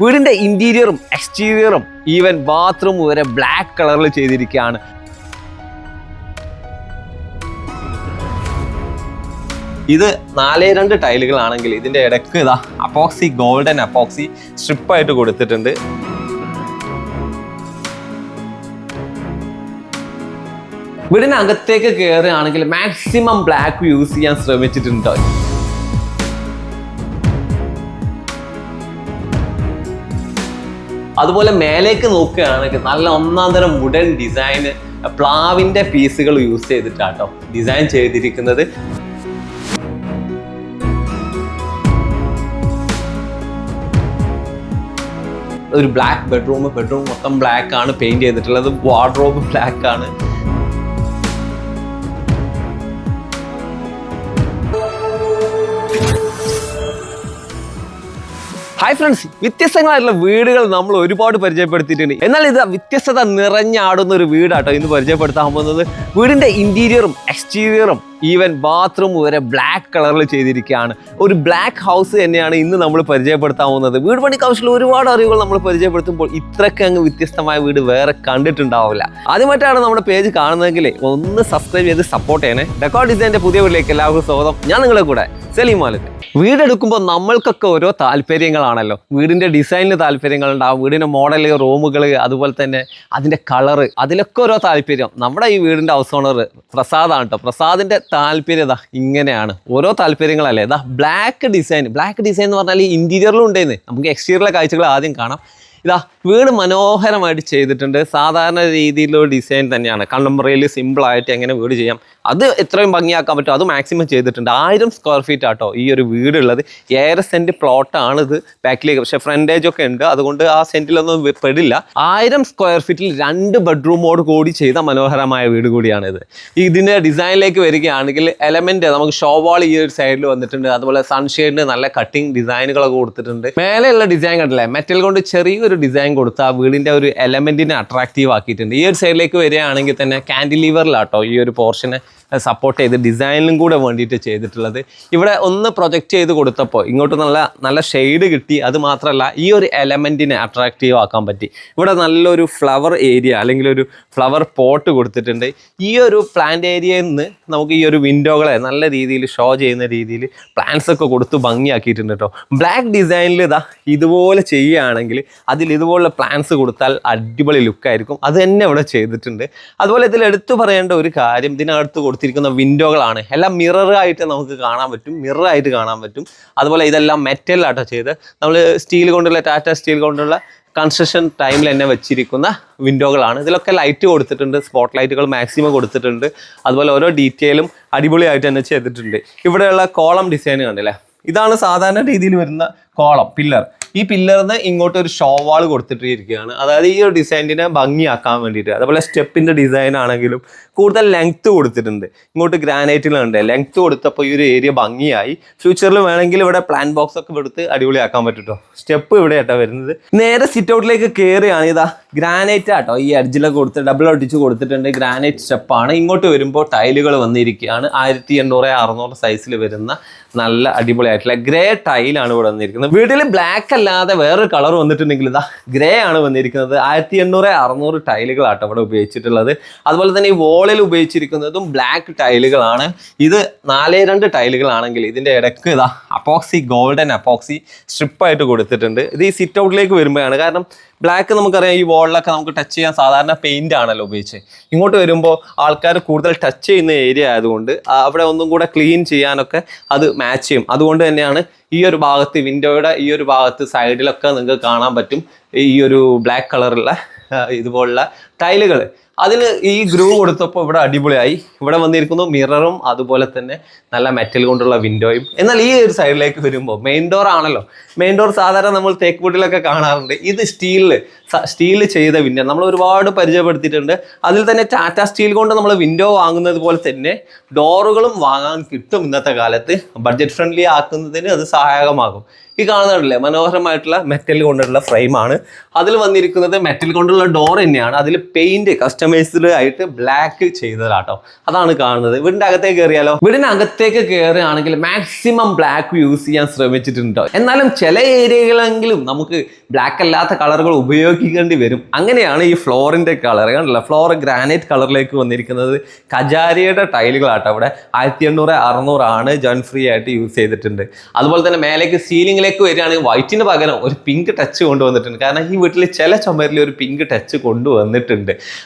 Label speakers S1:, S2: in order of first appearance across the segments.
S1: വീടിന്റെ ഇന്റീരിയറും എക്സ്റ്റീരിയറും ഈവൻ ബാത്റൂം വരെ ബ്ലാക്ക് കളറിൽ ചെയ്തിരിക്കുകയാണ് ഇത് നാല് രണ്ട് ടൈലുകളാണെങ്കിൽ ഇതിന്റെ ഇടയ്ക്ക് ഇതാ അപ്പോക്സി ഗോൾഡൻ അപ്പോക്സി സ്ട്രിപ്പ് ആയിട്ട് കൊടുത്തിട്ടുണ്ട്. വീടിനകത്തേക്ക് കയറുകയാണെങ്കിൽ മാക്സിമം ബ്ലാക്ക് യൂസ് ചെയ്യാൻ ശ്രമിച്ചിട്ടുണ്ട്. അതുപോലെ മേലേക്ക് നോക്കുകയാണെങ്കിൽ നല്ല ഒന്നാം തരം വുഡൻ ഡിസൈന് പ്ലാവിന്റെ പീസുകൾ യൂസ് ചെയ്തിട്ടാട്ടോ ഡിസൈൻ ചെയ്തിരിക്കുന്നത്. ഒരു ബ്ലാക്ക് ബെഡ്റൂം ബെഡ്റൂം മൊത്തം ബ്ലാക്ക് ആണ് പെയിന്റ് ചെയ്തിട്ടുള്ളത്. വാർഡ്രോബ് ബ്ലാക്ക് ആണ്. ഹായ് ഫ്രണ്ട്സ് വ്യത്യസ്തങ്ങളായിട്ടുള്ള വീടുകൾ നമ്മൾ ഒരുപാട് പരിചയപ്പെടുത്തിയിട്ടുണ്ട്. എന്നാൽ ഇത് വ്യത്യസ്തത നിറഞ്ഞാടുന്ന ഒരു വീടാട്ടോ ഇന്ന് പരിചയപ്പെടുത്താൻ പോകുന്നത്. വീടിന്റെ ഇന്റീരിയറും എക്സ്റ്റീരിയറും ഈവൻ ബാത്റൂം വരെ ബ്ലാക്ക് കളറിൽ ചെയ്തിരിക്കുകയാണ്. ഒരു ബ്ലാക്ക് ഹൗസ് തന്നെയാണ് ഇന്ന് നമ്മൾ പരിചയപ്പെടുത്താൻ പോകുന്നത്. വീട് പണി കൗശലം ഒരുപാട് അറിവുകൾ നമ്മൾ പരിചയപ്പെടുത്തുമ്പോൾ ഇത്രയ്ക്ക് അങ്ങ് വ്യത്യസ്തമായ വീട് വേറെ കണ്ടിട്ടുണ്ടാവില്ല. ആദ്യമായിട്ടാണ് നമ്മുടെ പേജ് കാണുന്നതെങ്കിൽ ഒന്ന് സബ്സ്ക്രൈബ് ചെയ്ത് സപ്പോർട്ട് ചെയ്യണേ. ഡെക്കോർ ഡിസൈന്റെ പുതിയ വീട്ടിലേക്ക് എല്ലാവർക്കും സ്വാഗതം. ഞാൻ നിങ്ങളെ കൂടെ സലീം മാലിക്. വീടെടുക്കുമ്പോൾ നമ്മൾക്കൊക്കെ ഓരോ താല്പര്യങ്ങളാണല്ലോ. വീടിന്റെ ഡിസൈനിന് താല്പര്യങ്ങളുണ്ടാവും വീടിന്റെ മോഡൽ റൂമുകൾ അതുപോലെ തന്നെ അതിന്റെ കളറ് അതിലൊക്കെ ഓരോ താല്പര്യം. നമ്മുടെ ഈ വീടിന്റെ ഹൗസ് ഓണർ പ്രസാദാണ് കേട്ടോ പ്രസാദിന്റെ താല്പര്യം ഇതാ ഇങ്ങനെയാണ്. ഓരോ താല്പര്യങ്ങളല്ലേ? ഇതാ ബ്ലാക്ക് ഡിസൈൻ ബ്ലാക്ക് ഡിസൈൻ എന്ന് പറഞ്ഞാൽ ഇന്റീരിയറിലും ഉണ്ടെന്ന്. നമുക്ക് എക്സ്റ്റീരിയറിലെ കാഴ്ചകൾ ആദ്യം കാണാം. ഇതാ വീട് മനോഹരമായിട്ട് ചെയ്തിട്ടുണ്ട്. സാധാരണ രീതിയിലുള്ള ഡിസൈൻ തന്നെയാണ്. കണ്ടംപററിയിൽ സിമ്പിളായിട്ട് എങ്ങനെ വീട് ചെയ്യാം. അത് എത്രയും ഭംഗിയാക്കാൻ പറ്റും. അത് മാക്സിമം ചെയ്തിട്ടുണ്ട്. ആയിരം സ്ക്വയർ ഫീറ്റ് ആട്ടോ ഈ ഒരു വീടുള്ളത്. ഏഴര സെന്റ് പ്ലോട്ടാണ് ഇത് ബാക്കിലേക്ക് പക്ഷേ ഫ്രണ്ടേജ് ഒക്കെ ഉണ്ട്. അതുകൊണ്ട് ആ സെന്റിലൊന്നും പെടില്ല. ആയിരം സ്ക്വയർ ഫീറ്റിൽ രണ്ട് ബെഡ്റൂമോട് കൂടി ചെയ്ത മനോഹരമായ വീട് കൂടിയാണിത്. ഇത് ഇതിന്റെ ഡിസൈനിലേക്ക് വരികയാണെങ്കിൽ എലമെന്റ് നമുക്ക് ഷോവാൾ ഈ ഒരു സൈഡിൽ വന്നിട്ടുണ്ട്. അതുപോലെ സൺഷെയ്ഡിന് നല്ല കട്ടിങ് ഡിസൈനുകളൊക്കെ കൊടുത്തിട്ടുണ്ട്. മേലെയുള്ള ഡിസൈൻ കണ്ടില്ലേ? മെറ്റൽ കൊണ്ട് ചെറിയൊരു ഡിസൈൻ കൊടുത്ത് ആ വീടിന്റെ ഒരു എലമെന്റിനെ അട്രാക്റ്റീവ് ആക്കിയിട്ടുണ്ട്. ഈ ഒരു സൈഡിലേക്ക് വരികയാണെങ്കിൽ തന്നെ കാൻഡിലീവറിലാട്ടോ ഈ ഒരു പോർഷനെ സപ്പോർട്ട് ചെയ്ത് ഡിസൈനിലും കൂടെ വേണ്ടിയിട്ട് ചെയ്തിട്ടുള്ളത്. ഇവിടെ ഒന്ന് പ്രൊജക്റ്റ് ചെയ്ത് കൊടുത്തപ്പോൾ ഇങ്ങോട്ട് നല്ല നല്ല ഷെയ്ഡ് കിട്ടി. അത് മാത്രമല്ല ഈ ഒരു എലമെന്റിനെ അട്രാക്റ്റീവ് ആക്കാൻ പറ്റി. ഇവിടെ നല്ലൊരു ഫ്ലവർ ഏരിയ അല്ലെങ്കിൽ ഒരു ഫ്ലവർ പോട്ട് കൊടുത്തിട്ടുണ്ട്. ഈ ഒരു പ്ലാന്റ് ഏരിയയിൽ നിന്ന് നമുക്ക് ഈ ഒരു വിൻഡോകളെ നല്ല രീതിയിൽ ഷോ ചെയ്യുന്ന രീതിയിൽ പ്ലാന്റ്സ് ഒക്കെ കൊടുത്ത് ഭംഗിയാക്കിയിട്ടുണ്ട് കേട്ടോ ബ്ലാക്ക് ഡിസൈനിൽ ഇതാ ഇതുപോലെ ചെയ്യുകയാണെങ്കിൽ അതിൽ ഇതുപോലുള്ള പ്ലാന്റ്സ് കൊടുത്താൽ അടിപൊളി ലുക്കായിരിക്കും അത് തന്നെ ഇവിടെ ചെയ്തിട്ടുണ്ട്. അതുപോലെ ഇതിൽ എടുത്തു പറയേണ്ട ഒരു കാര്യം ഇതിനകത്ത് കൊടുത്തിരിക്കുന്ന വിൻഡോകളാണ് എല്ലാം മിറർ ആയിട്ട് നമുക്ക് കാണാൻ പറ്റും. മിറർ ആയിട്ട് കാണാൻ പറ്റും. അതുപോലെ ഇതെല്ലാം മെറ്റലാട്ടോ ചെയ്ത് നമ്മൾ സ്റ്റീൽ കൊണ്ടുള്ള ടാറ്റ സ്റ്റീൽ കൊണ്ടുള്ള കൺസ്ട്രക്ഷൻ ടൈമിൽ തന്നെ വെച്ചിരിക്കുന്ന വിൻഡോകളാണ് ഇതിലൊക്കെ ലൈറ്റ് കൊടുത്തിട്ടുണ്ട്. സ്പോട്ട് ലൈറ്റുകൾ മാക്സിമം കൊടുത്തിട്ടുണ്ട്. അതുപോലെ ഓരോ ഡീറ്റെയിലും അടിപൊളിയായിട്ട് തന്നെ ചെയ്തിട്ടുണ്ട്. ഇവിടെയുള്ള കോളം ഡിസൈൻ കണ്ടില്ലേ? ഇതാണ് സാധാരണ രീതിയിൽ വരുന്ന കോളം പില്ലർ ഈ പില്ലറിന് ഇങ്ങോട്ട് ഒരു ഷോ വാൾ കൊടുത്തിട്ടിരിക്കുകയാണ്. അതായത് ഈ ഒരു ഡിസൈനിനെ ഭംഗിയാക്കാൻ വേണ്ടിയിട്ട്. അതുപോലെ സ്റ്റെപ്പിന്റെ ഡിസൈൻ ആണെങ്കിലും കൂടുതൽ ലെങ്ത്ത് കൊടുത്തിട്ടുണ്ട്. ഇങ്ങോട്ട് ഗ്രാനൈറ്റിലുണ്ട് ലെങ്ത്ത് കൊടുത്തപ്പോൾ ഈ ഒരു ഏരിയ ഭംഗിയായി. ഫ്യൂച്ചറിൽ വേണമെങ്കിൽ ഇവിടെ പ്ലാൻ ബോക്സ് ഒക്കെ എടുത്ത് അടിപൊളിയാക്കാൻ പറ്റുമോ സ്റ്റെപ്പ് ഇവിടെ ആട്ടോ വരുന്നത്. നേരെ സിറ്റ് ഔട്ടിലേക്ക് കയറുകയാണ് ഇതാ ഗ്രാനൈറ്റ് ആട്ടോ. ഈ അഡ്ജിലൊക്കെ കൊടുത്ത് ഡബിൾ ഒട്ടിച്ച് കൊടുത്തിട്ടുണ്ട്. ഗ്രാനൈറ്റ് സ്റ്റെപ്പാണ് ഇങ്ങോട്ട് വരുമ്പോൾ ടൈലുകൾ വന്നിരിക്കുകയാണ്. ആയിരത്തി എണ്ണൂറ് അറുന്നൂറ് സൈസിൽ വരുന്ന നല്ല അടിപൊളിയായിട്ടുള്ള ഗ്രേ ടൈലാണ് ഇവിടെ വന്നിരിക്കുന്നത്. വീട്ടിൽ ബ്ലാക്ക് അല്ലാതെ വേറൊരു കളർ വന്നിട്ടുണ്ടെങ്കിൽ ഇതാ ഗ്രേ ആണ് വന്നിരിക്കുന്നത്. ആയിരത്തി എണ്ണൂറ് അറുന്നൂറ് ടൈലുകളാട്ടോ ഇവിടെ ഉപയോഗിച്ചിട്ടുള്ളത്. അതുപോലെ തന്നെ ഈ വോളിൽ ഉപയോഗിച്ചിരിക്കുന്നതും ബ്ലാക്ക് ടൈലുകളാണ് ഇത് നാല് രണ്ട് ടൈലുകളാണെങ്കിൽ ഇതിന്റെ ഇടയ്ക്ക് ഇതാ അപ്പോക്സി ഗോൾഡൻ അപ്പോക്സി സ്ട്രിപ്പായിട്ട് കൊടുത്തിട്ടുണ്ട്. ഇത് ഈ സിറ്റ് ഔട്ടിലേക്ക് വരുമ്പോഴാണ്. കാരണം ബ്ലാക്ക് നമുക്കറിയാം ഈ വോളിലൊക്കെ നമുക്ക് ടച്ച് ചെയ്യാൻ സാധാരണ പെയിന്റ് ആണല്ലോ ഉപയോഗിച്ച്. ഇങ്ങോട്ട് വരുമ്പോൾ ആൾക്കാർ കൂടുതൽ ടച്ച് ചെയ്യുന്ന ഏരിയ ആയതുകൊണ്ട് അവിടെ ഒന്നും കൂടെ ക്ലീൻ ചെയ്യാനൊക്കെ അത് മാച്ച് ചെയ്യും. അതുകൊണ്ട് തന്നെയാണ് ഈ ഒരു ഭാഗത്ത് വിൻഡോയുടെ ഈ ഒരു ഭാഗത്ത് സൈഡിലൊക്കെ നിങ്ങൾക്ക് കാണാൻ പറ്റും. ഈ ഒരു ബ്ലാക്ക് കളറുള്ള ഇതുപോലുള്ള ടൈലുകൾ അതിന് ഈ ഗ്രൂ കൊടുത്തപ്പോൾ ഇവിടെ അടിപൊളിയായി. ഇവിടെ വന്നിരിക്കുന്നു മിററും അതുപോലെ തന്നെ നല്ല മെറ്റൽ കൊണ്ടുള്ള വിൻഡോയും. എന്നാൽ ഈ ഒരു സൈഡിലേക്ക് വരുമ്പോൾ മെയിൻ ഡോർ ആണല്ലോ. മെയിൻ ഡോർ സാധാരണ നമ്മൾ തേക്ക് വീട്ടിലൊക്കെ കാണാറുണ്ട്. ഇത് സ്റ്റീലിൽ സ്റ്റീലിൽ ചെയ്ത വിൻഡോ നമ്മൾ ഒരുപാട് പരിചയപ്പെടുത്തിയിട്ടുണ്ട്. അതിൽ തന്നെ ടാറ്റ സ്റ്റീൽ കൊണ്ട് നമ്മൾ വിൻഡോ വാങ്ങുന്നത് പോലെ തന്നെ ഡോറുകളും വാങ്ങാൻ കിട്ടും ഇന്നത്തെ കാലത്ത്. ബഡ്ജറ്റ് ഫ്രണ്ട്ലി ആക്കുന്നതിന് അത് സഹായകമാകും. ഈ കാണുന്നുണ്ടല്ലേ മനോഹരമായിട്ടുള്ള മെറ്റൽ കൊണ്ടുള്ള ഫ്രെയിമാണ്. അതിൽ വന്നിരിക്കുന്നത് മെറ്റൽ കൊണ്ടുള്ള ഡോർ തന്നെയാണ്. അതിൽ പെയിന്റ് കസ്റ്റമൈസ്ഡ് ആയിട്ട് ബ്ലാക്ക് ചെയ്തതാട്ടോ. അതാണ് കാണുന്നത്. വീടിന്റെ അകത്തേക്ക് കയറിയാലോ വീടിന്റെ അകത്തേക്ക് കയറുകയാണെങ്കിൽ മാക്സിമം ബ്ലാക്ക് യൂസ് ചെയ്യാൻ ശ്രമിച്ചിട്ടുണ്ടോ? എന്നാലും ചില ഏരിയകളെങ്കിലും നമുക്ക് ബ്ലാക്ക് അല്ലാത്ത കളറുകൾ ഉപയോഗിക്കേണ്ടി വരും. അങ്ങനെയാണ് ഈ ഫ്ലോറിന്റെ കളർ കണ്ടല്ലോ ഫ്ലോർ ഗ്രാനൈറ്റ് കളറിലേക്ക് വന്നിരിക്കുന്നത് കജാരിയുടെ ടൈലുകളാട്ടോ അവിടെ ആയിരത്തി എണ്ണൂറ് അറുന്നൂറാണ് ജോൺ ഫ്രീ ആയിട്ട് യൂസ് ചെയ്തിട്ടുണ്ട്. അതുപോലെ തന്നെ മേലേക്ക് സീലിംഗിലേക്ക് വരികയാണെങ്കിൽ വൈറ്റിന് പകരം ഒരു പിങ്ക് ടച്ച് കൊണ്ടുവന്നിട്ടുണ്ട്. കാരണം ഈ വീട്ടിൽ ചില ചുമരിൽ ഒരു പിങ്ക് ടച്ച് കൊണ്ടുവന്നിട്ടുണ്ട്.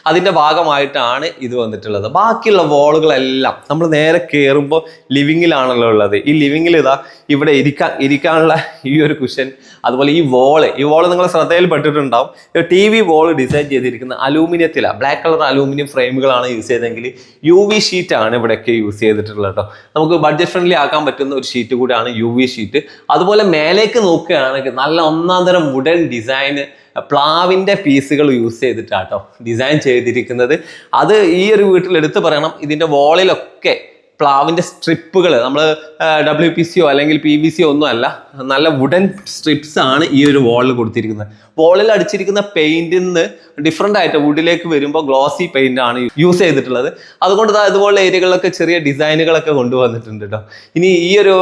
S1: അതിന്റെ ഭാഗമായിട്ടാണ് ഇത് വന്നിട്ടുള്ളത്. ബാക്കിയുള്ള വാളുകളെല്ലാം നമ്മൾ നേരെ കയറുമ്പോൾ ലിവിങ്ങിലാണല്ലോ ഉള്ളത്. ഈ ലിവിങ്ങിൽ ഇതാ ഇവിടെ ഇരിക്കാൻ ഇരിക്കാനുള്ള ഈ ഒരു കുഷൻ അതുപോലെ ഈ വോൾ ഈ വോൾ നിങ്ങൾ ശ്രദ്ധയിൽപ്പെട്ടിട്ടുണ്ടാവും ടി വി വോൾ ഡിസൈൻ ചെയ്തിരിക്കുന്ന അലൂമിനിയത്തിലാണ് ബ്ലാക്ക് കളർ അലൂമിനിയം ഫ്രെയിമുകളാണ് യൂസ് ചെയ്തതെങ്കിൽ യു വി ഷീറ്റാണ് ഇവിടെയൊക്കെ യൂസ് ചെയ്തിട്ടുള്ളത് കേട്ടോ നമുക്ക് ബഡ്ജറ്റ് ഫ്രണ്ട്ലി ആക്കാൻ പറ്റുന്ന ഒരു ഷീറ്റ് കൂടിയാണ് യു വി ഷീറ്റ് അതുപോലെ മേലേക്ക് നോക്കുകയാണെങ്കിൽ നല്ല ഒന്നാം തരം വുഡൻ ഡിസൈന് പ്ലാവിന്റെ പീസുകൾ യൂസ് ചെയ്തിട്ടാട്ടോ ഡിസൈൻ ചെയ്തിരിക്കുന്നത്. അത് ഈ ഒരു വീട്ടിൽ എടുത്തു പറയണം ഇതിന്റെ വോളിലൊക്കെ പ്ലാവിന്റെ സ്ട്രിപ്പുകൾ നമ്മൾ ഡബ്ല്യു പി സിയോ അല്ലെങ്കിൽ പി വി സിയോ ഒന്നും അല്ല നല്ല വുഡൻ സ്ട്രിപ്സ് ആണ് ഈ ഒരു വാളിൽ കൊടുത്തിരിക്കുന്നത്. വാളിൽ അടിച്ചിരിക്കുന്ന പെയിന്റിൽ നിന്ന് ഡിഫറെന്റ് ആയിട്ട് വുഡിലേക്ക് വരുമ്പോൾ ഗ്ലോസി പെയിന്റ് ആണ് യൂസ് ചെയ്തിട്ടുള്ളത്. അതുകൊണ്ട് ദാ ഇതുപോലുള്ള ഏരിയകളിലൊക്കെ ചെറിയ ഡിസൈനുകളൊക്കെ കൊണ്ടുവന്നിട്ടുണ്ട് കേട്ടോ ഇനി ഈ ഒരു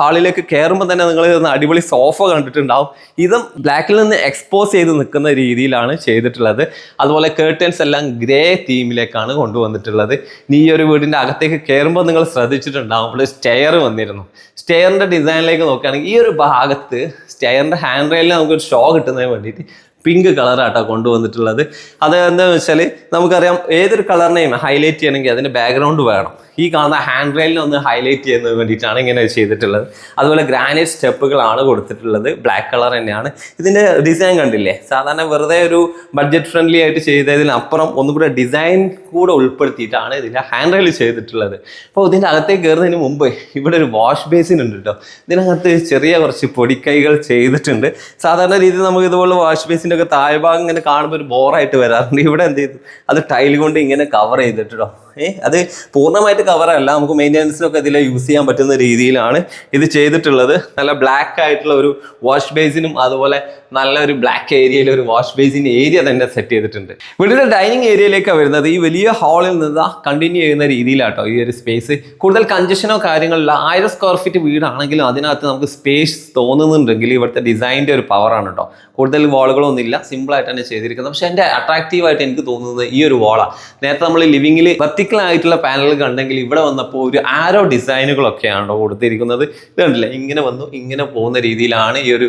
S1: ഹാളിലേക്ക് കയറുമ്പോൾ തന്നെ നിങ്ങൾ അടിപൊളി സോഫ കണ്ടിട്ടുണ്ടാവും. ഇതും ബ്ലാക്കിൽ നിന്ന് എക്സ്പോസ് ചെയ്ത് നിൽക്കുന്ന രീതിയിലാണ് ചെയ്തിട്ടുള്ളത്. അതുപോലെ കേർട്ടൻസ് എല്ലാം ഗ്രേ തീമിലേക്കാണ് കൊണ്ടുവന്നിട്ടുള്ളത്. ഇനി ഈ ഒരു വീടിന്റെ അകത്തേക്ക് കയറുമ്പോൾ നിങ്ങൾ ശ്രദ്ധിച്ചിട്ടുണ്ടാവും. അവിടെ സ്റ്റെയർ വന്നിരുന്നു. സ്റ്റെയറിന്റെ ഡിസൈനിലേക്ക് നോക്കുകയാണെങ്കിൽ ഈ ഒരു ഭാഗത്ത് സ്റ്റെയറിന്റെ ഹാൻഡ് റെയിലിൽ നമുക്കൊരു ഷോ കിട്ടുന്നതിന് വേണ്ടിയിട്ട് പിങ്ക് കളറാട്ടോ കൊണ്ടുവന്നിട്ടുള്ളത്. അത് എന്താണെന്ന് വെച്ചാൽ നമുക്കറിയാം ഏതൊരു കളറിനെയും ഹൈലൈറ്റ് ചെയ്യണമെങ്കിൽ അതിന്റെ ബാക്ക്ഗ്രൗണ്ട് വേണം. ഈ കാണുന്ന ഹാൻഡ് റെയിലിനെ ഒന്ന് ഹൈലൈറ്റ് ചെയ്യുന്നതിന് വേണ്ടിയിട്ടാണ് ഇങ്ങനെ ചെയ്തിട്ടുള്ളത്. അതുപോലെ ഗ്രാനൈറ്റ് സ്റ്റെപ്പുകളാണ് കൊടുത്തിട്ടുള്ളത്. ബ്ലാക്ക് കളർ തന്നെയാണ്. ഇതിന്റെ ഡിസൈൻ കണ്ടില്ലേ? സാധാരണ വെറുതെ ഒരു ബഡ്ജറ്റ് ഫ്രണ്ട്ലി ആയിട്ട് ചെയ്തതിനപ്പുറം ഒന്നും കൂടെ ഡിസൈൻ കൂടെ ഉൾപ്പെടുത്തിയിട്ടാണ് ഇതിന്റെ ഹാൻഡ് റെയിൽ ചെയ്തിട്ടുള്ളത്. അപ്പോൾ ഇതിന്റെ അകത്തേക്ക് കയറുന്നതിന് മുമ്പ് ഇവിടെ ഒരു വാഷ് ബേസിൻ ഉണ്ട് കേട്ടോ ഇതിനകത്ത് ചെറിയ കുറച്ച് പൊടിക്കൈകൾ ചെയ്തിട്ടുണ്ട്. സാധാരണ രീതിയിൽ നമുക്ക് ഇതുപോലെ വാഷ് ബേസിന്റെ ഒക്കെ താഴ്ഭാഗം ഇങ്ങനെ കാണുമ്പോൾ ഒരു ബോറായിട്ട് വരാറുണ്ട്. ഇവിടെ എന്ത് ചെയ്തു? അത് ടൈൽ കൊണ്ട് ഇങ്ങനെ കവർ ചെയ്തിട്ടോ ഏ അത് പൂർണമായിട്ട് കവറല്ല നമുക്ക് മെയിന്റെനൻസിനൊക്കെ ഇതിൽ യൂസ് ചെയ്യാൻ പറ്റുന്ന രീതിയിലാണ് ഇത് ചെയ്തിട്ടുള്ളത്. നല്ല ബ്ലാക്ക് ആയിട്ടുള്ള ഒരു വാഷ് ബേസിനും അതുപോലെ നല്ലൊരു ബ്ലാക്ക് ഏരിയയിൽ ഒരു വാഷ് ബേസിൻ ഏരിയ തന്നെ സെറ്റ് ചെയ്തിട്ടുണ്ട്. വീടിന്റെ ഡൈനിങ് ഏരിയയിലേക്കാണ് വരുന്നത്. ഈ വലിയ ഹാളിൽ നിന്ന് കണ്ടിന്യൂ ചെയ്യുന്ന രീതിയിലാട്ടോ ഈ ഒരു സ്പേസ് കൂടുതൽ കഞ്ചഷനോ കാര്യങ്ങളില്ല ആയിരം സ്ക്വയർ ഫീറ്റ് വീടാണെങ്കിലും അതിനകത്ത് നമുക്ക് സ്പേസ് തോന്നുന്നുണ്ടെങ്കിൽ ഇവിടുത്തെ ഡിസൈനിന്റെ ഒരു പവറാണ് കേട്ടോ കൂടുതൽ വാളുകളൊന്നുമില്ല സിമ്പിൾ ആയിട്ട് തന്നെ ചെയ്തിരിക്കുന്നത്. പക്ഷേ എന്റെ അട്രാക്റ്റീവായിട്ട് എനിക്ക് തോന്നുന്നത് ഈ ഒരു വാളാണ് നേരത്തെ നമ്മൾ ലിവിങ്ങിൽ വെർട്ടിക്കൽ ആയിട്ടുള്ള പാനൽ കണ്ടെങ്കിൽ ഇവിടെ വന്നപ്പോൾ ഒരു ആരോ ഡിസൈനുകളൊക്കെയാണ് കൊടുത്തിരിക്കുന്നത്. ഇത് കണ്ടില്ലേ? ഇങ്ങനെ വന്നു ഇങ്ങനെ പോകുന്ന രീതിയിലാണ് ഈ ഒരു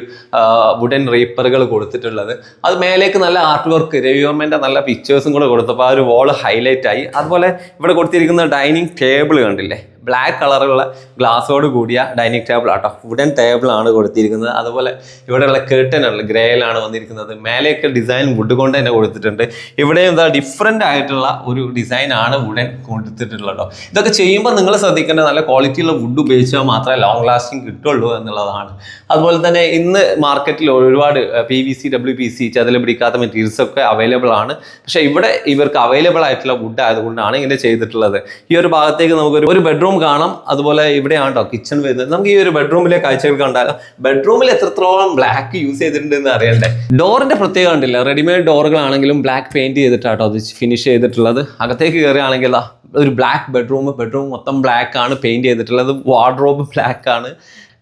S1: വുഡൻ റീപ്പറുകൾ കൊടുത്തിട്ടുള്ളത്. അത് മേലേക്ക് നല്ല ആർട്ട് വർക്ക് രവിവർമ്മന്റെ നല്ല പിക്ചേഴ്സും കൂടെ കൊടുത്തപ്പോൾ ആ ഒരു വാൾ ഹൈലൈറ്റ് ആയി. അതുപോലെ ഇവിടെ കൊടുത്തിരിക്കുന്ന ഡൈനിങ് ടേബിൾ കണ്ടില്ലേ? ബ്ലാക്ക് കളറുള്ള ഗ്ലാസ്സോട് കൂടിയ ഡൈനിങ് ടേബിൾ ആട്ടോ. വുഡൻ ടേബിൾ ആണ് കൊടുത്തിരിക്കുന്നത്. അതുപോലെ ഇവിടെയുള്ള കേട്ടൻ ആണ് ഗ്രേയിലാണ് വന്നിരിക്കുന്നത്. മേലെയൊക്കെ ഡിസൈൻ വുഡ് കൊണ്ട് തന്നെ കൊടുത്തിട്ടുണ്ട്. ഇവിടെ എന്താ ഡിഫറെന്റ് ആയിട്ടുള്ള ഒരു ഡിസൈൻ ആണ് വുഡൻ കൊടുത്തിട്ടുള്ളത് ഇതൊക്കെ ചെയ്യുമ്പോൾ നിങ്ങൾ ശ്രദ്ധിക്കേണ്ട നല്ല ക്വാളിറ്റിയുള്ള വുഡ് ഉപയോഗിച്ചാൽ മാത്രമേ ലോങ് ലാസ്റ്റിംഗ് കിട്ടുള്ളൂ എന്നുള്ളതാണ്. അതുപോലെ തന്നെ ഇന്ന് മാർക്കറ്റിൽ ഒരുപാട് P V C W P C ചതിൽ പിടിക്കാത്ത മെറ്റീരിയൽസ് ഒക്കെ അവൈലബിൾ ആണ്. പക്ഷേ ഇവിടെ ഇവർക്ക് അവൈലബിൾ ആയിട്ടുള്ള വുഡ് ആയതുകൊണ്ടാണ് ഇങ്ങനെ ചെയ്തിട്ടുള്ളത്. ഈ ഒരു ഭാഗത്തേക്ക് നമുക്ക് ഒരു ബെഡ്റൂം കാണാം. അതുപോലെ ഇവിടെയാണ് കേട്ടോ കിച്ചൺ വരുന്നത് നമുക്ക് ഈ ഒരു ബെഡ്റൂമിലെ കാഴ്ചകൾ കണ്ടാൽ ബെഡ്റൂമിൽ എത്രത്തോളം ബ്ലാക്ക് യൂസ് ചെയ്തിട്ടുണ്ട് എന്ന് അറിയണ്ടേ. ഡോറിന്റെ പ്രത്യേകത കണ്ടില്ല? റെഡിമെയ്ഡ് ഡോറുകളാണെങ്കിലും ബ്ലാക്ക് പെയിന്റ് ചെയ്തിട്ടാട്ടോ അത് ഫിനിഷ് ചെയ്തിട്ടുള്ളത്. അകത്തേക്ക് കയറുകയാണെങ്കിൽ ഒരു ബ്ലാക്ക് ബെഡ്റൂം ബെഡ്റൂം മൊത്തം ബ്ലാക്ക് ആണ് പെയിന്റ് ചെയ്തിട്ടുള്ളത്. വാർഡ്രോബ് ബ്ലാക്ക് ആണ്.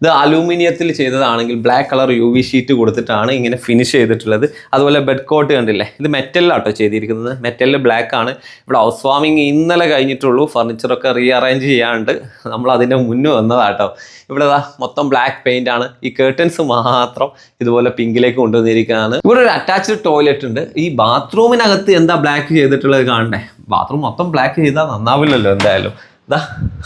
S1: ഇത് അലൂമിനിയത്തിൽ ചെയ്തതാണെങ്കിൽ black colour U V sheet കൊടുത്തിട്ടാണ് ഇങ്ങനെ ഫിനിഷ് ചെയ്തിട്ടുള്ളത്. അതുപോലെ ബെഡ് കോട്ട് കണ്ടില്ലേ? ഇത് മെറ്റലിലാട്ടോ ചെയ്തിരിക്കുന്നത്. മെറ്റലിൽ ബ്ലാക്ക് ആണ്. ഇവിടെ ഹൗസ് വാമിങ് ഇന്നലെ കഴിഞ്ഞിട്ടുള്ളൂ. ഫർണിച്ചറൊക്കെ റീ അറേഞ്ച് ചെയ്യാണ്ട് നമ്മൾ അതിന്റെ മുന്നേ വന്നതാട്ടോ. ഇവിടെ മൊത്തം ബ്ലാക്ക് പെയിന്റ് ആണ്. ഈ കേർട്ടൻസ് മാത്രം ഇതുപോലെ പിങ്കിലേക്ക് കൊണ്ടുവന്നിരിക്കുകയാണ് ഇവിടെ ഒരു അറ്റാച്ച്ഡ് ടോയ്ലറ്റ് ഉണ്ട്. ഈ ബാത്റൂമിനകത്ത് എന്താ ബ്ലാക്ക് ചെയ്തിട്ടുള്ളത് കാണണ്ടേ? ബാത്റൂം മൊത്തം ബ്ലാക്ക് ചെയ്താൽ നന്നാവില്ലല്ലോ എന്തായാലും.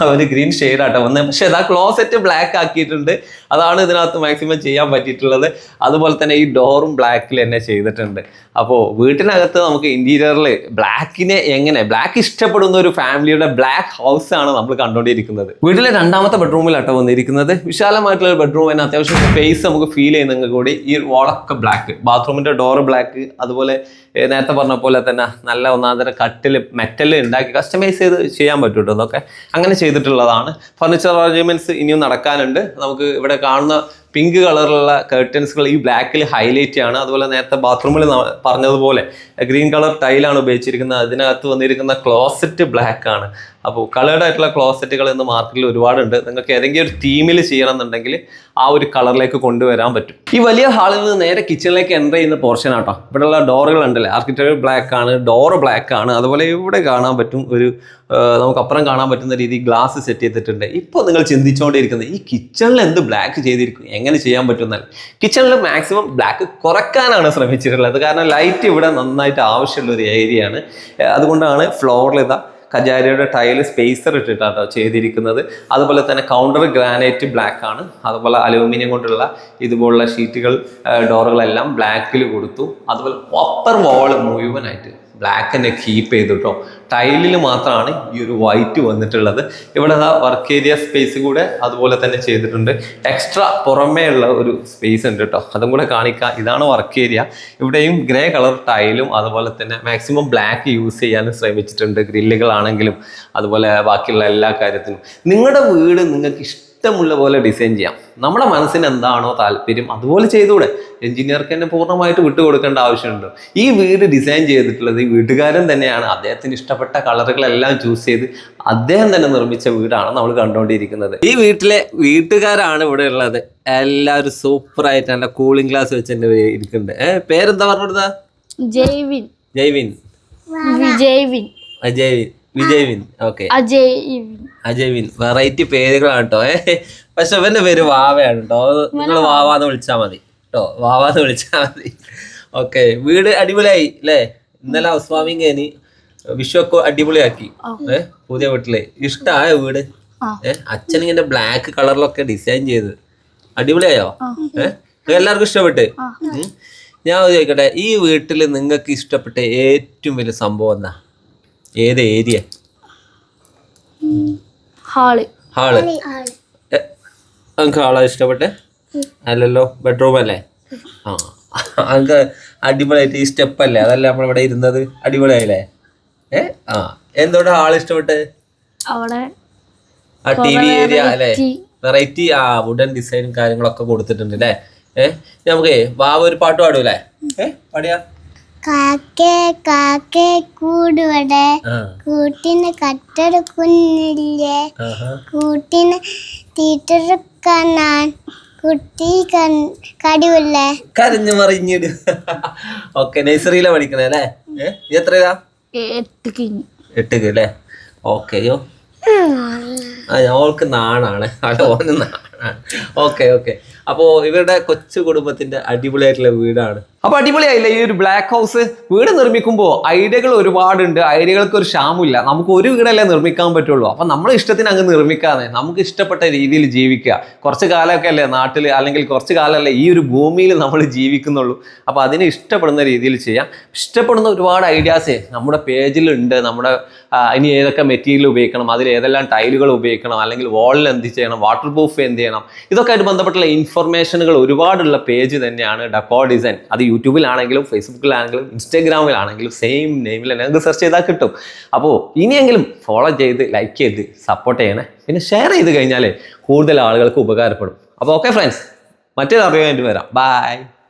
S1: ഒരു ഗ്രീൻ ഷെയ്ഡാട്ടോ വന്നത് പക്ഷെ ഇതാ ക്ലോസറ്റ് ബ്ലാക്ക് ആക്കിയിട്ടുണ്ട്. അതാണ് ഇതിനകത്ത് മാക്സിമം ചെയ്യാൻ പറ്റിയിട്ടുള്ളത്. അതുപോലെ തന്നെ ഈ ഡോറും ബ്ലാക്കിൽ തന്നെ ചെയ്തിട്ടുണ്ട്. അപ്പോൾ വീട്ടിനകത്ത് നമുക്ക് ഇന്റീരിയറിൽ ബ്ലാക്കിനെ എങ്ങനെ ബ്ലാക്ക് ഇഷ്ടപ്പെടുന്ന ഒരു ഫാമിലിയുടെ ബ്ലാക്ക് ഹൗസ് ആണ് നമ്മൾ കണ്ടുകൊണ്ടിരിക്കുന്നത് വീട്ടിലെ രണ്ടാമത്തെ ബെഡ്റൂമിലാട്ടോ വന്നിരിക്കുന്നത്. വിശാലമായിട്ടുള്ള ഒരു ബെഡ്റൂം തന്നെ അത്യാവശ്യം സ്പേസ് നമുക്ക് ഫീൽ ചെയ്യുന്നെങ്കിൽ കൂടി ഈ വാളൊക്കെ ബ്ലാക്ക് ബാത്റൂമിന്റെ ഡോർ ബ്ലാക്ക് അതുപോലെ നേരത്തെ പറഞ്ഞ പോലെ തന്നെ നല്ല ഒന്നാന്തരം കട്ടിൽ മെറ്റൽ ഉണ്ടാക്കി കസ്റ്റമൈസ് ചെയ്ത് ചെയ്യാൻ പറ്റും അതൊക്കെ അങ്ങനെ ചെയ്തിട്ടുള്ളതാണ്. ഫർണിച്ചർ അറേഞ്ച്മെന്റ്സ് ഇനിയും നടക്കാനുണ്ട്. നമുക്ക് ഇവിടെ കാണുന്ന പിങ്ക് കളറിലുള്ള കർട്ടൻസുകൾ ഈ ബ്ലാക്കിൽ ഹൈലൈറ്റ് ആണ് അതുപോലെ നേരത്തെ ബാത്റൂമിൽ പറഞ്ഞതുപോലെ ഗ്രീൻ കളർ ടൈലാണ് ഉപയോഗിച്ചിരിക്കുന്നത്. അതിനകത്ത് വന്നിരിക്കുന്ന ക്ലോസറ്റ് ബ്ലാക്ക് ആണ്. അപ്പോൾ കളേഡ് ആയിട്ടുള്ള ക്ലോസറ്റുകൾ ഇന്ന് മാർക്കറ്റിൽ ഒരുപാടുണ്ട്. നിങ്ങൾക്ക് ഏതെങ്കിലും ഒരു തീമിൽ ചെയ്യണം എന്നുണ്ടെങ്കിൽ ആ ഒരു കളറിലേക്ക് കൊണ്ടുവരാൻ പറ്റും. ഈ വലിയ ഹാളിൽ നിന്ന് നേരെ കിച്ചണിലേക്ക് എന്റർ ചെയ്യുന്ന പോർഷൻ ആട്ടോ. ഇവിടെയുള്ള ഡോറുകൾ ഉണ്ടല്ലേ? ആർക്കിടെക്ചർ ബ്ലാക്ക് ആണ് ഡോർ ബ്ലാക്ക് ആണ്. അതുപോലെ ഇവിടെ കാണാൻ പറ്റും ഒരു നമുക്ക് അപ്പുറം കാണാൻ പറ്റുന്ന രീതി ഗ്ലാസ് സെറ്റ് ചെയ്തിട്ടുണ്ട്. ഇപ്പോൾ നിങ്ങൾ ചിന്തിച്ചുകൊണ്ടിരിക്കുന്നത് ഈ കിച്ചണിൽ എന്ത് ബ്ലാക്ക് ചെയ്തിരിക്കും? എങ്ങനെ ചെയ്യാൻ പറ്റുന്നാൽ കിച്ചണിൽ മാക്സിമം ബ്ലാക്ക് കുറക്കാനാണ് ശ്രമിച്ചിട്ടുള്ളത്. കാരണം ലൈറ്റ് ഇവിടെ നന്നായിട്ട് ആവശ്യമുള്ള ഒരു ഏരിയയാണ് അതുകൊണ്ടാണ് ഫ്ലോറിൽ ഇതാ കജാരിയുടെ ടൈൽ സ്പേസർ ഇട്ടിട്ടാണ് ചെയ്തിരിക്കുന്നത്. അതുപോലെ തന്നെ കൗണ്ടർ ഗ്രാനൈറ്റ് ബ്ലാക്ക് ആണ്. അതുപോലെ അലൂമിനിയം കൊണ്ടുള്ള ഇതുപോലുള്ള ഷീറ്റുകൾ ഡോറുകളെല്ലാം ബ്ലാക്കിൽ കൊടുത്തു. അതുപോലെ അപ്പർ വാൾ മുഴുവനായിട്ട് ബ്ലാക്ക് തന്നെ കീപ്പ് ചെയ്തു കേട്ടോ ടൈലിൽ മാത്രമാണ് ഈ ഒരു വൈറ്റ് വന്നിട്ടുള്ളത്. ഇവിടെ വർക്ക് ഏരിയ സ്പേസ് കൂടെ അതുപോലെ തന്നെ ചെയ്തിട്ടുണ്ട്. എക്സ്ട്രാ പുറമേ ഉള്ള ഒരു സ്പേസ് ഉണ്ട് കേട്ടോ അതും കൂടെ കാണിക്കുക ഇതാണ് വർക്ക് ഏരിയ ഇവിടെയും ഗ്രേ കളർ ടൈലും അതുപോലെ തന്നെ മാക്സിമം ബ്ലാക്ക് യൂസ് ചെയ്യാനും ശ്രമിച്ചിട്ടുണ്ട്. ഗ്രില്ലുകളാണെങ്കിലും അതുപോലെ ബാക്കിയുള്ള എല്ലാ കാര്യത്തിനും. നിങ്ങളുടെ വീട് നിങ്ങൾക്ക് ഇഷ്ടമുള്ള പോലെ ഡിസൈൻ ചെയ്യാം. നമ്മുടെ മനസ്സിന് എന്താണോ താല്പര്യം അതുപോലെ ചെയ്തുകൂടെ. എഞ്ചിനീയർക്ക് തന്നെ പൂർണമായിട്ട് വിട്ടുകൊടുക്കേണ്ട ആവശ്യമുണ്ട്. ഈ വീട് ഡിസൈൻ ചെയ്തിട്ടുള്ളത് ഈ വീട്ടുകാരൻ തന്നെയാണ്. അദ്ദേഹത്തിന് ഇഷ്ടപ്പെട്ട കളറുകളെല്ലാം ചൂസ് ചെയ്ത് അദ്ദേഹം തന്നെ നിർമ്മിച്ച വീടാണ് നമ്മൾ കണ്ടുകൊണ്ടിരിക്കുന്നത്. ഈ വീട്ടിലെ വീട്ടുകാരാണ് ഇവിടെ ഉള്ളത്. എല്ലാവരും സൂപ്പറായിട്ട് നല്ല കൂളിംഗ് ഗ്ലാസ് വെച്ച് തന്നെ ഇരിക്കുന്നുണ്ട്. ഏഹ് പേരെന്താ പറഞ്ഞിരുന്നത്
S2: ജയ്വിൻ
S1: ജയ്വിൻ
S2: ജയ്വിൻ
S1: അജയ്വിൻ വിജയ്വിൻ ഓക്കെ.
S2: അജയ്വിൻ
S1: അജയ്വിൻ വെറൈറ്റി പേരുകളാണ് കേട്ടോ ഏ പക്ഷെ ഇവന്റെ പേര് വാവയാണ് കേട്ടോ നിങ്ങൾ വാവാന്ന് വിളിച്ചാ മതി. കേട്ടോ വാവാന്ന് വിളിച്ചാ മതി. ഓക്കെ വീട് അടിപൊളിയായി അല്ലേ ഇന്നലെ ഹൗസ് വാമിങ് കഴിഞ്ഞ് വിഷുവൊക്കെ അടിപൊളിയാക്കി. ഏ പുതിയ വീട്ടിൽ. ഇഷ്ടായ വീട്? ഏഹ് അച്ഛൻ ഇങ്ങനെ ബ്ലാക്ക് കളറിലൊക്കെ ഡിസൈൻ ചെയ്ത്. അടിപൊളിയായോ? ഏഹ് എല്ലാവർക്കും ഇഷ്ടപ്പെട്ട്? ഞാൻ ചോദിക്കട്ടെ ഈ വീട്ടിൽ നിങ്ങൾക്ക് ഇഷ്ടപ്പെട്ട ഏറ്റവും വലിയ സംഭവം എന്താ? ഏത് ഏരിയ? ഹാൾ. ഹാൾ. ഹാളാ. ഇഷ്ടപ്പെട്ടെ? അല്ലല്ലോ ബെഡ്റൂം അല്ലേ ആ അങ്ങ് അടിപൊളിയായിട്ട് ഈ സ്റ്റെപ്പ് അല്ലേ അതല്ലേ നമ്മളിവിടെ ഇരുന്നത്? അടിപൊളിയായില്ലേ? ഏ ആ. എന്തുകൊണ്ട് ഹാൾ ഇഷ്ടപ്പെട്ട്?
S2: അവിടെ
S1: ആ ടി വി ഏരിയ അല്ലേ? വെറൈറ്റി. ആ വുഡൻ ഡിസൈനും കാര്യങ്ങളൊക്കെ കൊടുത്തിട്ടുണ്ട് അല്ലേ? ഏഹ് നമുക്ക് വാവ ഒരു പാട്ട് പാടൂലേ? ഏഹ് പാടിയാ?
S3: കാക്കേ കാക്കേ കൂടുവടെ. കൂട്ടിന് കട്ടെടുക്കുന്നില്ലേ. കൂട്ടിന് തീറ്റെടുക്കാൻ ഞാൻ കുട്ടി കടിവില്ലേ?
S1: കരഞ്ഞു മറിഞ്ഞിട്. ഓക്കെ നഴ്സറിയിലാ പഠിക്കണേ അല്ലേ? എത്രയാ എട്ടുക്ക് അല്ലേ? ഓക്കെയോ ആ ഓൾക്ക് നാണാണ്. അവിടെ ഓന് നാണാണ്. Okay okay. അപ്പോ ഇവരുടെ കൊച്ചു കുടുംബത്തിന്റെ അടിപൊളിയായിട്ടുള്ള വീടാണ്. അപ്പൊ അടിപൊളിയായില്ലേ? ഈ ഒരു ബ്ലാക്ക് ഹൗസ് വീട് നിർമ്മിക്കുമ്പോൾ ഐഡിയകൾ ഒരുപാടുണ്ട്. ഐഡിയകൾക്ക് ഒരു ക്ഷാമില്ല നമുക്ക് ഒരു വീടല്ലേ നിർമ്മിക്കാൻ പറ്റുള്ളൂ. അപ്പൊ നമ്മളെ ഇഷ്ടത്തിന് അങ്ങ് നിർമ്മിക്കാതെ നമുക്ക് ഇഷ്ടപ്പെട്ട രീതിയിൽ ജീവിക്കുക. കുറച്ച് കാലമൊക്കെ അല്ലേ നാട്ടിൽ അല്ലെങ്കിൽ കുറച്ച് കാലമല്ലേ ഈ ഒരു ഭൂമിയിൽ നമ്മൾ ജീവിക്കുന്നുള്ളൂ. അപ്പൊ അതിന് ഇഷ്ടപ്പെടുന്ന രീതിയിൽ ചെയ്യാം. ഇഷ്ടപ്പെടുന്ന ഒരുപാട് ഐഡിയാസ് നമ്മുടെ പേജിലുണ്ട്. നമ്മുടെ ഇനി ഏതൊക്കെ മെറ്റീരിയൽ ഉപയോഗിക്കണം? അതിൽ ഏതെല്ലാം ടൈലുകൾ ഉപയോഗിക്കണം? അല്ലെങ്കിൽ വാളിൽ എന്ത് ചെയ്യണം? വാട്ടർ പ്രൂഫ് എന്ത് ചെയ്യണം? ഇതൊക്കെ ആയിട്ട് ബന്ധപ്പെട്ടുള്ള ഇൻഫർമേഷനുകൾ ഒരുപാടുള്ള പേജ് തന്നെയാണ് ഡക്കോ ഡിസൈൻ അത് യൂട്യൂബിലാണെങ്കിലും ഫേസ്ബുക്കിലാണെങ്കിലും ഇൻസ്റ്റാഗ്രാമിലാണെങ്കിലും സെയിം നെയിമിൽ തന്നെ നിങ്ങൾക്ക് സെർച്ച് ചെയ്താൽ കിട്ടും. അപ്പോൾ ഇനിയെങ്കിലും ഫോളോ ചെയ്ത് ലൈക്ക് ചെയ്ത് സപ്പോർട്ട് ചെയ്യണേ. പിന്നെ ഷെയർ ചെയ്ത് കഴിഞ്ഞാൽ കൂടുതൽ ആളുകൾക്ക് ഉപകാരപ്പെടും. അപ്പോൾ ഓക്കെ ഫ്രണ്ട്സ് മറ്റൊരു അറിയാൻ വരാം. ബൈ